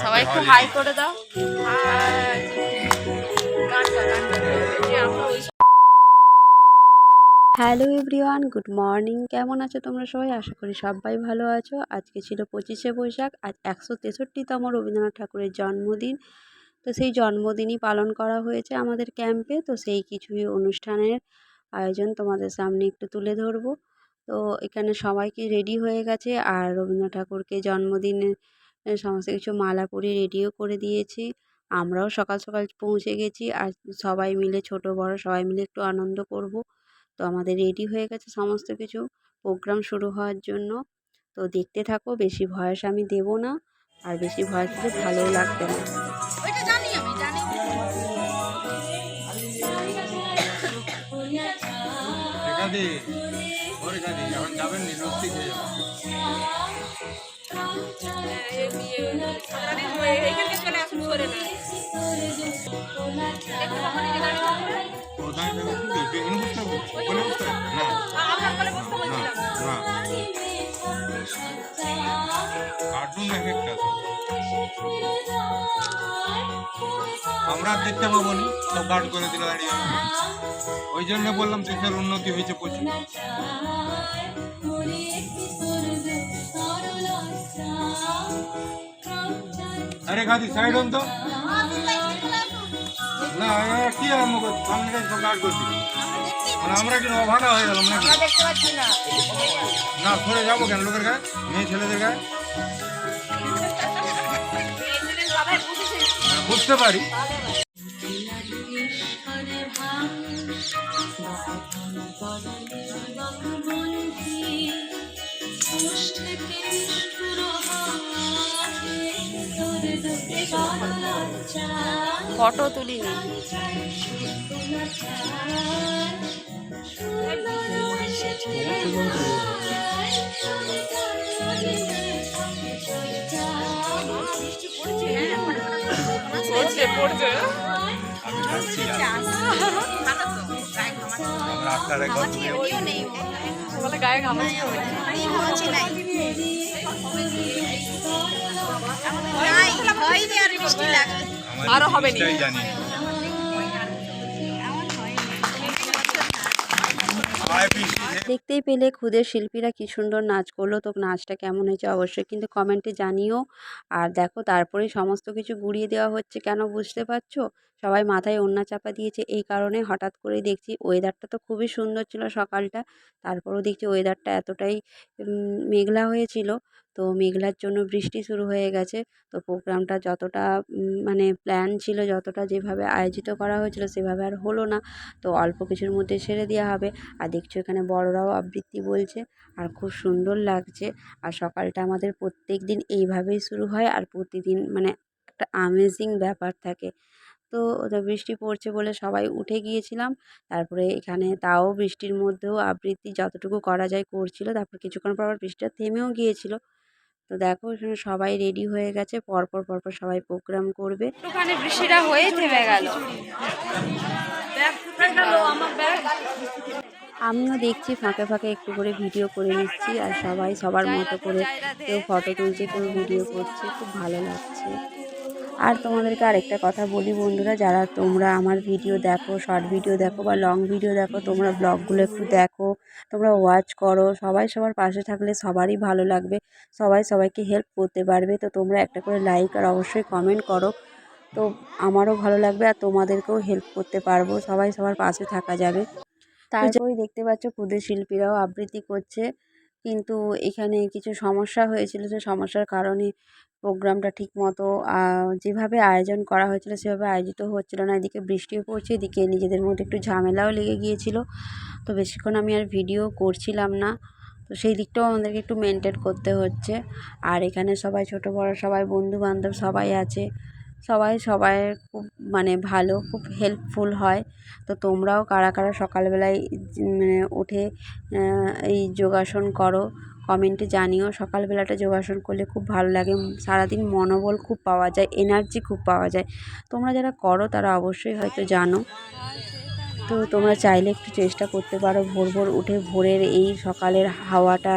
সবাই একটু হাই করে দাও। Hello everyone, good morning. কেমন আছো তোমরা সবাই? আশা করি সবাই ভালো আছো। আজকে ছিল পঁচিশে বৈশাখ, আজ একশো তেষট্টিতম রবীন্দ্রনাথ ঠাকুরের জন্মদিন। তো সেই জন্মদিনই পালন করা হয়েছে আমাদের ক্যাম্পে। তো সেই কিছুই অনুষ্ঠানের আয়োজন তোমাদের সামনে একটু তুলে ধরবো। তো এখানে সবাইকে রেডি হয়ে গেছে। আর রবীন্দ্রনাথ ঠাকুরকে জন্মদিনে সমস্ত কিছু মালা পরিয়ে রেডিও করে দিয়েছি। আমরাও সকাল সকাল পৌঁছে গেছি। আর সবাই মিলে ছোট বড় সবাই মিলে একটু আনন্দ করব। তো আমাদের রেডি হয়ে গেছে সমস্ত কিছু। প্রোগ্রাম শুরু হওয়ার জন্য। তো দেখতে থাকো বেশি ভয়েস আমি দেব না। আর বেশি ভয়েস দিলে ভালোও লাগবে না। ওইটা জানি আমি জানি রেখা দি ও রেখা দি এখন যাবেন নি রস্তি খেয়ে যাবেন এইখানে চলে আসুন সরে না। কোথায় যাবেন কি এখানে বসতে হবে। ওখানে বসতে হবে না আপনার কোলে বসতে না বলছিলাম না। কার্টুন এক একটা আমরা দেখতে পাবো নি সব গার্ড করে দিল দাঁড়িয়ে ওই জন্য বললাম দেশের উন্নতি হয়েছে প্রচুর। আরে খাদি সাইড হন তো। না কি আরম্ভ করছে? সামনে সব গার্ড করছি। মানে আমরা কি অভাগা হয়ে গেলাম না সরে যাব কেন? লোকের গায়ে? মেয়ে ছেলেদের গায়ে? বুঝতে পারি। ফটো তুলিনি পড়ছে? পড়ছে আমি যাচ্ছি। আমরা আটটার একবার বলে গায়ে ঘামাচ্ছি আরও হবে নি। জানি। দেখতেই পেলে খুদের শিল্পীরা কি সুন্দর নাচ করল, তো নাচটা কেমন হয়েছে অবশ্যই কিন্তু কমেন্টে জানিও। আর দেখো তারপরে সমস্ত কিছু গুড়িয়ে দেওয়া হচ্ছে কেন বুঝতে পারছ? সবাই মাথায় ওড়না চাপা দিয়েছে এই কারণে হঠাৎ করে দেখছি ওয়েদারটা তো খুবই সুন্দর ছিল সকালটা, তারপরেও দেখছি ওয়েদারটা এতটাই মেঘলা হয়েছিল। তো মেঘলার জন্য বৃষ্টি শুরু হয়ে গেছে। তো প্রোগ্রামটা যতটা মানে প্ল্যান ছিল, যতটা যেভাবে আয়োজিত করা হয়েছিল সেভাবে আর হলো না। তো অল্প কিছুর মধ্যে সেরে দেওয়া হবে। আর দেখছ এখানে বড়রাও আবৃত্তি বলছে। আর খুব সুন্দর লাগছে। আর সকালটা আমাদের প্রত্যেক দিন এইভাবেই শুরু হয়। আর প্রতিদিন মানে একটা আমেজিং ব্যাপার থাকে। তো বৃষ্টি পড়ছে বলে সবাই উঠে গিয়েছিলাম। তারপরে এখানে তাও বৃষ্টির মধ্যেও আবৃত্তি যতটুকু করা যায় করছিল। তারপর কিছুক্ষণ পর আবার বৃষ্টিটা থেমেও গিয়েছিল। তো দেখো এখানে সবাই রেডি হয়ে গেছে। পরপর পরপর সবাই প্রোগ্রাম করবে। ওখানে বৃষ্টিটা হয়ে থেমে গেল। আমিও দেখছি ফাঁকে ফাঁকে একটু করে ভিডিও করে নিচ্ছি আর সবাই সবার মতো করে কেউ ফটো তুলছে কেউ ভিডিও করছে। খুব ভালো লাগছে। আর তোমাদেরকে আরেকটা কথা বলি বন্ধুরা যারা তোমরা আমার ভিডিও দেখো শর্ট ভিডিও দেখো বা লং ভিডিও দেখো তোমরা ব্লগগুলো একটু দেখো তোমরা ওয়াচ করো সবাই সবার পাশে থাকলে সবারই ভালো লাগবে সবাই সবাইকে হেল্প করতে পারবে তো তোমরা একটা করে লাইক আর অবশ্যই কমেন্ট করো তো আমারও ভালো লাগবে আর তোমাদেরকেও হেল্প করতে পারব সবাই সবার পাশে থাকা যাবে। তারপরেই দেখতে পাচ্ছ ক্ষুদ্র শিল্পীরাও আবৃত্তি করছে কিন্তু এখানে কিছু সমস্যা হয়েছিল। যে সমস্যার কারণে প্রোগ্রামটা ঠিক মতো যেভাবে আয়োজন করা হয়েছিল সেভাবে আয়োজিত হচ্ছিল না। এদিকে বৃষ্টিও পড়ছে, এদিকে নিজেদের মধ্যে একটু ঝামেলাও লেগে গিয়েছিল। তো বেশিক্ষণ আমি আর ভিডিও করছিলাম না। তো সেই দিকটাও আমাদেরকে একটু মেনটেন করতে হচ্ছে। আর এখানে সবাই ছোটো, বড়, সবাই বন্ধু বান্ধব সবাই আছে। সবাই সবাই খুব মানে ভালো, খুব হেল্পফুল হয়। তো তোমরাও কারা কারা সকালবেলায় মানে উঠে এই যোগাসন করো কমেন্টে জানিও। সকালবেলাটা যোগাসন করলে খুব ভালো লাগে। সারাদিন মনোবল খুব পাওয়া যায় এনার্জি খুব পাওয়া যায়। তোমরা যারা করো, তারা অবশ্যই হয়তো জানো। তো তোমরা চাইলে একটু চেষ্টা করতে পারো ভোর ভোর উঠে ভোরের এই সকালের হাওয়াটা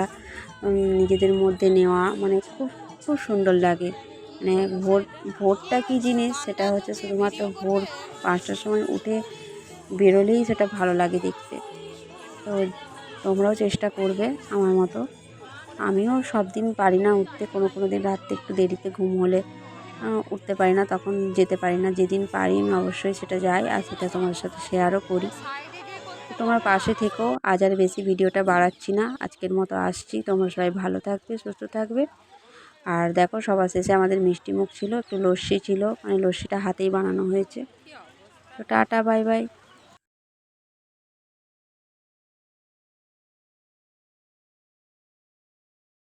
নিজেদের মধ্যে নেওয়া। মানে খুব খুব সুন্দর লাগে। মানে ভোর, ভোরটা কী জিনিস? সেটা হচ্ছে শুধুমাত্র ভোর পাঁচটার সময় উঠে বেরোলেই সেটা ভালো লাগে দেখতে। তো তোমরাও চেষ্টা করবে আমার মতো। আমিও সব দিন পারি না উঠতে, কোনো কোনো দিন রাত্রে একটু দেরিতে ঘুম হলে উঠতে পারি না, তখন যেতে পারি না। যেদিন পারি আমি অবশ্যই সেটা যাই আর সেটা তোমাদের সাথে শেয়ারও করি। তোমার পাশে থেকো, আজ আর বেশি ভিডিওটা বাড়াচ্ছি না। আজকের মতো আসছি। তোমরা সবাই ভালো থাকবে, সুস্থ থাকবে। আর দেখো, সবার শেষে আমাদের মিষ্টি মুখ ছিল, একটু লস্যি ছিল মানে লস্যিটা হাতেই বানানো হয়েছে। তো টাটা, বাই বাই।